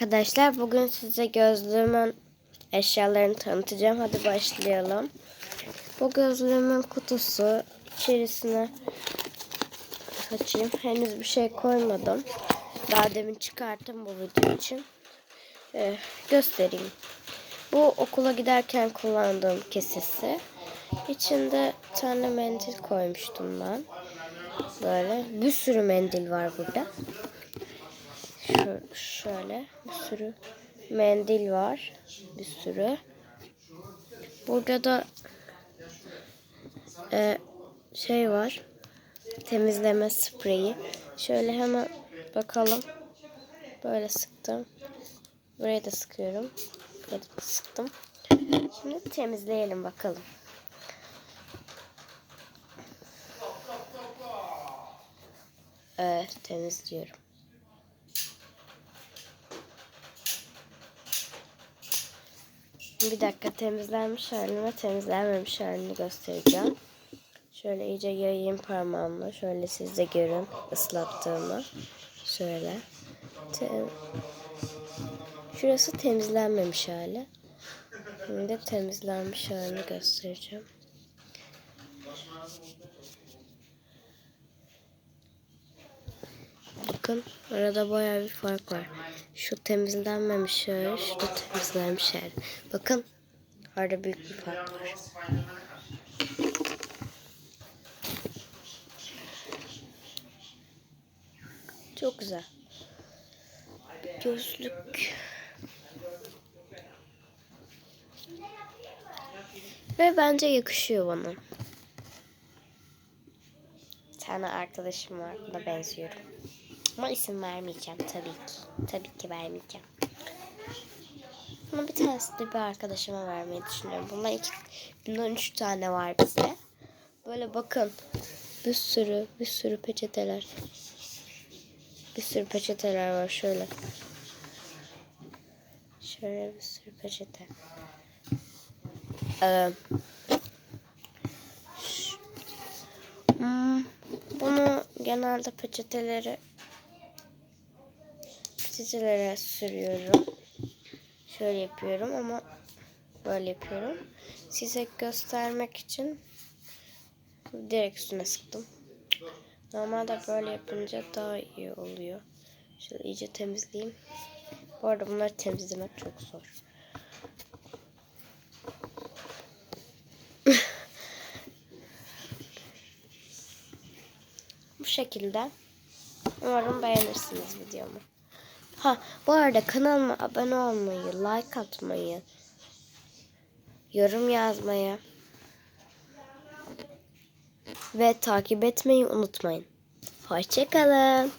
Arkadaşlar bugün size gözlüğümün eşyalarını tanıtacağım. Hadi başlayalım. Bu gözlüğümün kutusu. İçerisine açayım. Henüz bir şey koymadım. Daha demin çıkarttım bu video için. Ee, göstereyim. Bu okula giderken kullandığım kesesi. İçinde tane mendil koymuştum ben. Böyle bir sürü mendil var burada. Şu, şöyle bir sürü mendil var. Bir sürü. Burada da e, şey var. Temizleme spreyi. Şöyle hemen bakalım. Böyle sıktım. Buraya da sıkıyorum. Buraya da sıktım. Şimdi temizleyelim bakalım. Evet temizliyorum. Bir dakika temizlenmiş halini ve temizlenmemiş halini göstereceğim. Şöyle iyice yayayım parmağımla. Şöyle siz de görün ıslattığımı. Şöyle. Tem Şurası temizlenmemiş hali. Şimdi temizlenmiş halini göstereceğim. Bakın arada bayağı bir fark var. Şu temizlenmemiş hali, şu da temizlenmiş hali. Bakın arada büyük bir fark var. Çok güzel. Gözlük. Ve bence yakışıyor bana. Bir tane arkadaşım var. Buna benziyorum. Ama isim vermeyeceğim tabii ki. Tabii ki vermeyeceğim. Ama bir tanesi de bir arkadaşıma vermeyi düşünüyorum. Bunlar iki, bundan üç tane var bize. Böyle bakın. Bir sürü, bir sürü peçeteler. Bir sürü peçeteler var şöyle. Şöyle bir sürü peçete. Ee, hmm, bunu genelde peçeteleri peçetelere sürüyorum. Şöyle yapıyorum ama böyle yapıyorum. Size göstermek için direkt üstüne sıktım. Normalde böyle yapınca daha iyi oluyor. Şöyle iyice temizleyeyim. Bu arada bunları temizlemek çok zor. Bu şekilde. Umarım beğenirsiniz videomu. Ha bu arada kanalıma abone olmayı, like atmayı, yorum yazmayı ve takip etmeyi unutmayın. Hoşçakalın.